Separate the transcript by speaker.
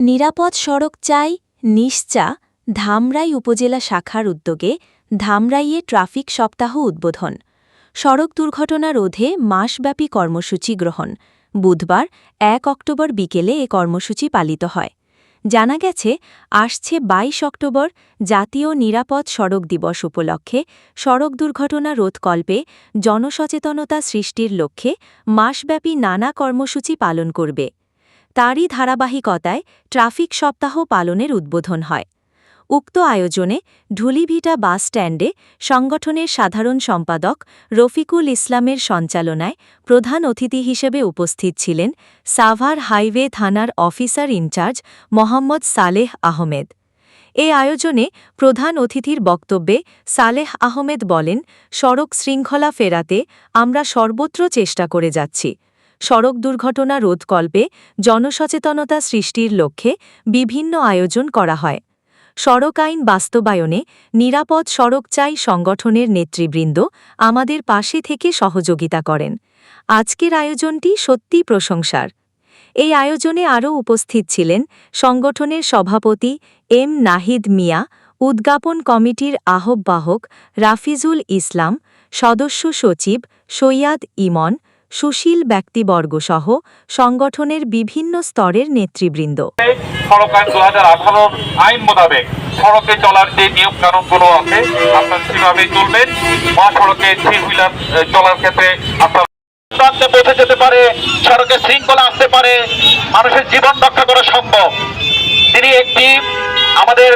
Speaker 1: নিরাপদ সড়ক চাই, নিশ্চা, ধামরাই উপজেলা শাখার উদ্যোগে ধামরাইয়ে ট্রাফিক সপ্তাহ উদ্বোধন। সড়ক দুর্ঘটনা রোধে মাসব্যাপী কর্মসূচি গ্রহণ। বুধবার, এক অক্টোবর বিকেলে এ কর্মসূচি পালিত হয়। জানা গেছে, আসছে ২২ অক্টোবর জাতীয় নিরাপদ সড়ক দিবস উপলক্ষে সড়ক দুর্ঘটনা রোধকল্পে জনসচেতনতা সৃষ্টির লক্ষ্যে মাসব্যাপী নানা কর্মসূচি পালন করবে। তারই ধারাবাহিকতায় ট্রাফিক সপ্তাহ পালনের উদ্বোধন হয়। উক্ত আয়োজনে ঢুলিভিটা বাস স্ট্যান্ডে সংগঠনের সাধারণ সম্পাদক রফিকুল ইসলামের সঞ্চালনায় প্রধান অতিথি হিসেবে উপস্থিত ছিলেন সাভার হাইওয়ে থানার officer in charge Mohammad Saleh Ahmed. এ আয়োজনে প্রধান অতিথির বক্তব্যে সালেহ আহমেদ বলেন, সড়ক শৃঙ্খলা ফেরাতে আমরা সর্বত্র চেষ্টা করে যাচ্ছি। সড়ক দুর্ঘটনা রোধকল্পে জনসচেতনতা সৃষ্টির লক্ষ্যে বিভিন্ন আয়োজন করা হয়। সড়ক আইন বাস্তবায়নে নিরাপদ সড়ক চাই সংগঠনের নেতৃবৃন্দ আমাদের পাশে থেকে সহযোগিতা করেন। আজকের আয়োজনটি সত্যি প্রশংসার। এই আয়োজনে আরও উপস্থিত ছিলেন সংগঠনের সভাপতি এম নাহিদ মিয়া উদ্যাপন কমিটির আহ্বাহক রাফিজুল ইসলাম, সদস্য সচিব সৈয়াদ ইমন সুশীল ব্যক্তিবর্গসহ সংগঠনের বিভিন্ন স্তরের নেতৃবৃন্দ।
Speaker 2: সড়ক আইন দু হাজার আইন মোতাবেক সড়কে চলার যে নিয়ম কানুনগুলো আছে, আপনার সেভাবেই চলবেন মহাসড়কে থ্রি হুইলার চলার ক্ষেত্রে আপনার প্রান্তে পৌঁছে যেতে পারে, সড়কে শৃঙ্খলা আসতে পারে, মানুষের জীবন রক্ষা করা সম্ভব। তিনি একটি আমাদের